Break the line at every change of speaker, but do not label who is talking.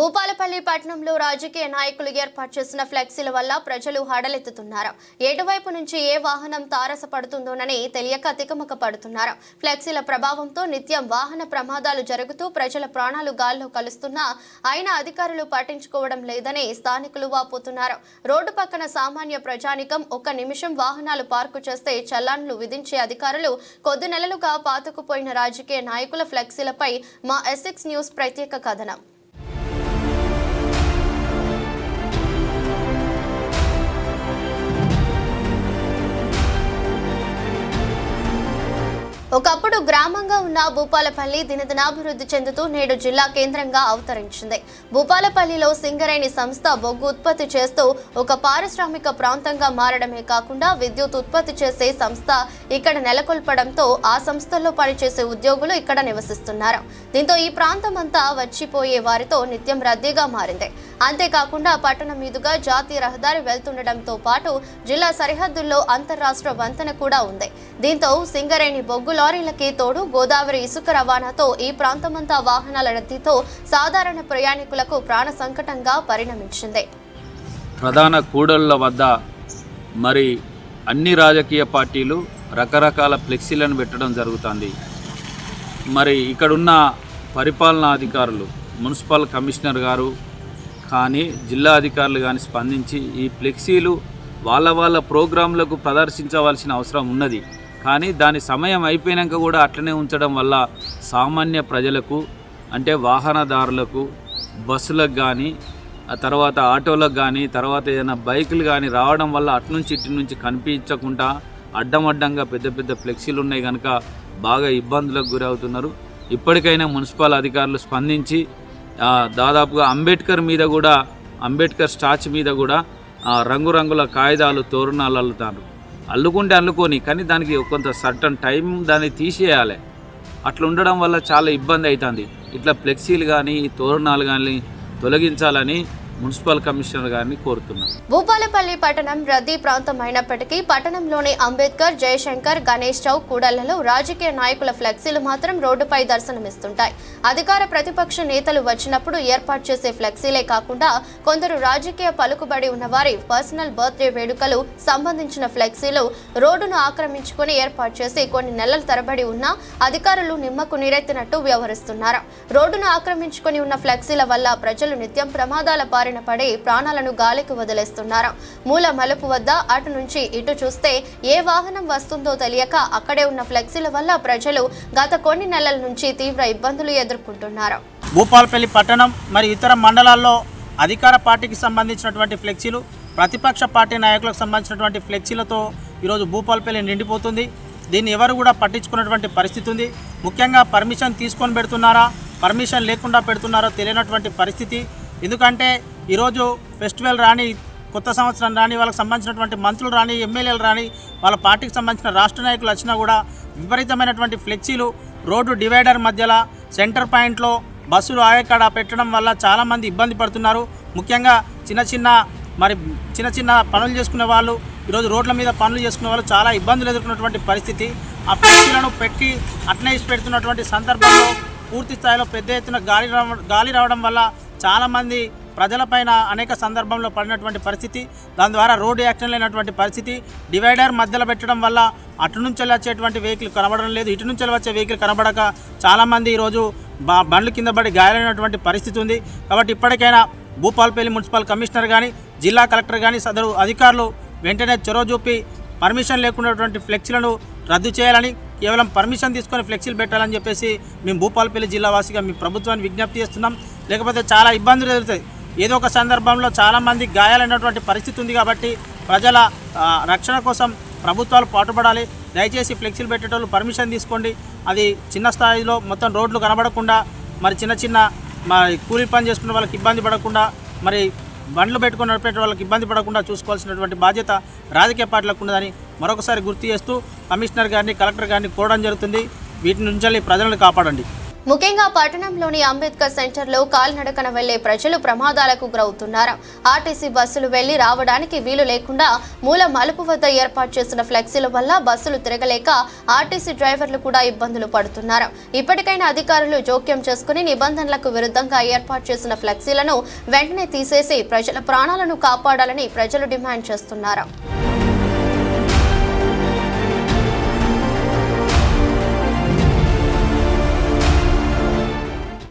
భూపాలపల్లి పట్టణంలో రాజకీయ నాయకులు ఏర్పాటు చేసిన ఫ్లెక్సీల వల్ల ప్రజలు హడలెత్తుతున్నారు. ఎటువైపు నుంచి ఏ వాహనం తారసపడుతుందోనని తెలియక తికమక పడుతున్నారు ఫ్లెక్సీల ప్రభావంతో నిత్యం వాహన ప్రమాదాలు జరుగుతూ ప్రజల ప్రాణాలు గాల్లో కలుస్తున్నా అయినా అధికారులు పట్టించుకోవడం లేదని స్థానికులు వాపోతున్నారు. రోడ్డు పక్కన సామాన్య ప్రజానికం ఒక్క నిమిషం వాహనాలు పార్కు చేస్తే చలాన్లు విధించే అధికారులు కొద్ది నెలలుగా పాతుకుపోయిన రాజకీయ నాయకుల ఫ్లెక్సీలపై మా ఎస్ఎక్స్ న్యూస్ ప్రత్యేక కథనం. ఒకప్పుడు గ్రామంగా ఉన్న భూపాలపల్లి దినదినాభివృద్ధి చెందుతూ నేడు జిల్లా కేంద్రంగా అవతరించింది. భూపాలపల్లిలో సింగరేణి సంస్థ బొగ్గు ఉత్పత్తి చేస్తూ ఒక పారిశ్రామిక ప్రాంతంగా మారడమే కాకుండా విద్యుత్ ఉత్పత్తి చేసే సంస్థ ఇక్కడ నెలకొల్పడంతో ఆ సంస్థల్లో పనిచేసే ఉద్యోగులు ఇక్కడ నివసిస్తున్నారు. దీంతో ఈ ప్రాంతం అంతా వచ్చిపోయే వారితో నిత్యం రద్దీగా మారింది. అంతేకాకుండా పట్టణం మీదుగా జాతీయ రహదారి వెళ్తుండటంతో పాటు జిల్లా సరిహద్దుల్లో అంతర్రాష్ట్ర వంతెన కూడా ఉంది. దీంతో సింగరేణి బొగ్గు లారీలకి తోడు గోదావరి ఇసుక రవాణాతో ఈ ప్రాంతమంతా వాహనాల రద్దీతో సాధారణ ప్రయాణికులకు ప్రాణ సంకటంగా పరిణమించింది.
ప్రధాన కూడళ్ళ వద్ద మరి అన్ని రాజకీయ పార్టీలు రకరకాల ఫ్లెక్సీలను పెట్టడం జరుగుతుంది. మరి ఇక్కడున్న పరిపాలనా అధికారులు మున్సిపల్ కమిషనర్ గారు కానీ జిల్లా అధికారులు కానీ స్పందించి ఈ ఫ్లెక్సీలు వాళ్ళ వాళ్ళ ప్రోగ్రాంలకు ప్రదర్శించవలసిన అవసరం ఉన్నది. కానీ దాని సమయం అయిపోయినాక కూడా అట్లనే ఉంచడం వల్ల సామాన్య ప్రజలకు అంటే వాహనదారులకు బస్సులకు కానీ ఆ తర్వాత ఆటోలకు కానీ తర్వాత ఏదైనా బైకులు కానీ రావడం వల్ల అట్నుంచి ఇటు నుంచి కనిపించకుండా అడ్డం అడ్డంగా పెద్ద పెద్ద ఫ్లెక్సీలు ఉన్నాయి కనుక బాగా ఇబ్బందులకు గురవుతున్నారు. ఇప్పటికైనా మున్సిపల్ అధికారులు స్పందించి దాదాపుగా అంబేద్కర్ మీద కూడా అంబేద్కర్ స్టాచ్ మీద కూడా రంగురంగుల కాగితాలు తోరణాలు అల్లుతారు. అల్లుకుంటే అల్లుకొని కానీ దానికి కొంత సర్టన్ టైం దాన్ని తీసేయాలి. అట్లా ఉండడం వల్ల చాలా ఇబ్బంది అవుతుంది ఇట్లా ఫ్లెక్సీలు కానీ తోరణాలు కానీ తొలగించాలని మున్సిపల్ కమిషనర్ గారిని కోరుతున్నాను.
భూపాలపల్లి పట్టణం రద్దీ ప్రాంతం అయినప్పటికీ పట్టణంలోని అంబేద్కర్ జయశంకర్ గణేష్ చౌక్ కూడళ్ళలో రాజకీయ నాయకుల ఫ్లెక్సీలు మాత్రం రోడ్డుపై దర్శనమిస్తుంటాయి. అధికార ప్రతిపక్ష నేతలు వచ్చినప్పుడు ఏర్పాటు చేసే ఫ్లెక్సీలే కాకుండా కొందరు రాజకీయ పలుకుబడి ఉన్నవారి పర్సనల్ బర్త్డే వేడుకలు సంబంధించిన ఫ్లెక్సీలు రోడ్డును ఆక్రమించుకుని ఏర్పాటు చేసి కొన్ని నెలల తరబడి ఉన్నా అధికారులు నిమ్మకు నీరెత్తినట్టు వ్యవహరిస్తున్నారు. రోడ్డును ఆక్రమించుకొని ఉన్న ఫ్లెక్సీల వల్ల ప్రజలు నిత్యం ప్రమాదాల బారిన పడి ప్రాణాలను గాలికి వదిలేస్తున్నారు. మూల మలుపు వద్ద అటు నుంచి ఇటు చూస్తే ఏ వాహనం వస్తుందో తెలియక అక్కడే ఉన్న ఫ్లెక్సీల వల్ల ప్రజలు గత కొన్ని నెలల నుంచి తీవ్ర ఇబ్బందులు ఎదుర్కొంటున్నారు.
భూపాలపల్లి పట్టణం మరియు ఇతర మండలాల్లో అధికార పార్టీకి సంబంధించినటువంటి ఫ్లెక్సీలు ప్రతిపక్ష పార్టీ నాయకులకు సంబంధించినటువంటి ఫ్లెక్సీలతో ఈరోజు భూపాలపల్లి నిండిపోతుంది. దీన్ని ఎవరు కూడా పట్టించుకున్నటువంటి పరిస్థితి ఉంది. ముఖ్యంగా పర్మిషన్ తీసుకొని పెడుతున్నారా పర్మిషన్ లేకుండా పెడుతున్నారో తెలియనటువంటి పరిస్థితి. ఎందుకంటే ఈరోజు ఫెస్టివల్ రాని కొత్త సంవత్సరం రాని వాళ్ళకి సంబంధించినటువంటి మంత్రులు రాని ఎమ్మెల్యేలు రాని వాళ్ళ పార్టీకి సంబంధించిన రాష్ట్ర నాయకులు వచ్చినా కూడా విపరీతమైనటువంటి ఫ్లెక్సీలు రోడ్డు డివైడర్ మధ్యలో సెంటర్ పాయింట్లో బస్సులు ఆయకాడ పెట్టడం వల్ల చాలామంది ఇబ్బంది పడుతున్నారు. ముఖ్యంగా చిన్న చిన్న మరి చిన్న చిన్న పనులు చేసుకునే వాళ్ళు ఈరోజు రోడ్ల మీద పనులు చేసుకునే వాళ్ళు చాలా ఇబ్బందులు ఎదుర్కొన్నటువంటి పరిస్థితి. ఆ ఫ్లెక్సీలను పెట్టి అట్నే పెడుతున్నటువంటి సందర్భంలో పూర్తి స్థాయిలో పెద్ద ఎత్తున గాలి రావడం గాలి రావడం వల్ల చాలామంది ప్రజలపైన అనేక సందర్భంలో పడినటువంటి పరిస్థితి దాని ద్వారా రోడ్డు యాక్షన్ లేనటువంటి పరిస్థితి డివైడర్ మధ్యలో పెట్టడం వల్ల అటు నుంచి వచ్చేటువంటి వెహికల్ కనబడడం లేదు ఇటు నుంచి వచ్చే వెహికల్ కనబడక చాలామంది ఈరోజు బా బండ్లు కింద పడి గాయాలైనటువంటి పరిస్థితి ఉంది. కాబట్టి ఇప్పటికైనా భూపాల్పల్లి మున్సిపల్ కమిషనర్ కానీ జిల్లా కలెక్టర్ కానీ సదరు అధికారులు వెంటనే చొరవ చూపి పర్మిషన్ లేకున్నటువంటి ఫ్లెక్సీలను రద్దు చేయాలని కేవలం పర్మిషన్ తీసుకొని ఫ్లెక్సీలు పెట్టాలని చెప్పేసి మేము భూపాలపల్లి జిల్లా వాసిగా మీ ప్రభుత్వాన్ని విజ్ఞప్తి చేస్తున్నాం. లేకపోతే చాలా ఇబ్బందులు ఎదురుతాయి ఏదో ఒక సందర్భంలో చాలామంది గాయాలైనటువంటి పరిస్థితి ఉంది కాబట్టి ప్రజల రక్షణ కోసం ప్రభుత్వాలు పాటుపడాలి. దయచేసి ఫ్లెక్సీలు పెట్టేటోళ్ళు పర్మిషన్ తీసుకోండి. అది చిన్న స్థాయిలో మొత్తం రోడ్లు కనబడకుండా మరి చిన్న చిన్న మరి కూలీ పని చేసుకున్న వాళ్ళకి ఇబ్బంది పడకుండా మరి బండ్లు పెట్టుకుని నడిపే వాళ్ళకి ఇబ్బంది పడకుండా చూసుకోవాల్సినటువంటి బాధ్యత రాజకీయ పార్టీలకు ఉన్నదని మరొకసారి గుర్తు చేస్తూ కమిషనర్ గారిని కలెక్టర్ గారిని కోరడం జరుగుతుంది. వీటి నుంచి ప్రజలను కాపాడండి.
ముఖ్యంగా పట్టణంలోని అంబేద్కర్ సెంటర్లో కాలినడకన వెళ్ళే ప్రజలు ప్రమాదాలకు గురవుతున్నారు. ఆర్టీసీ బస్సులు వెళ్ళి రావడానికి వీలు లేకుండా మూల మలుపు వద్ద ఏర్పాటు చేసిన ఫ్లెక్సీల వల్ల బస్సులు తిరగలేక ఆర్టీసీ డ్రైవర్లు కూడా ఇబ్బందులు పడుతున్నారు. ఇప్పటికైనా అధికారులు జోక్యం చేసుకుని నిబంధనలకు విరుద్ధంగా ఏర్పాటు చేసిన ఫ్లెక్సీలను వెంటనే తీసేసి ప్రజల ప్రాణాలను కాపాడాలని ప్రజలు డిమాండ్ చేస్తున్నారు.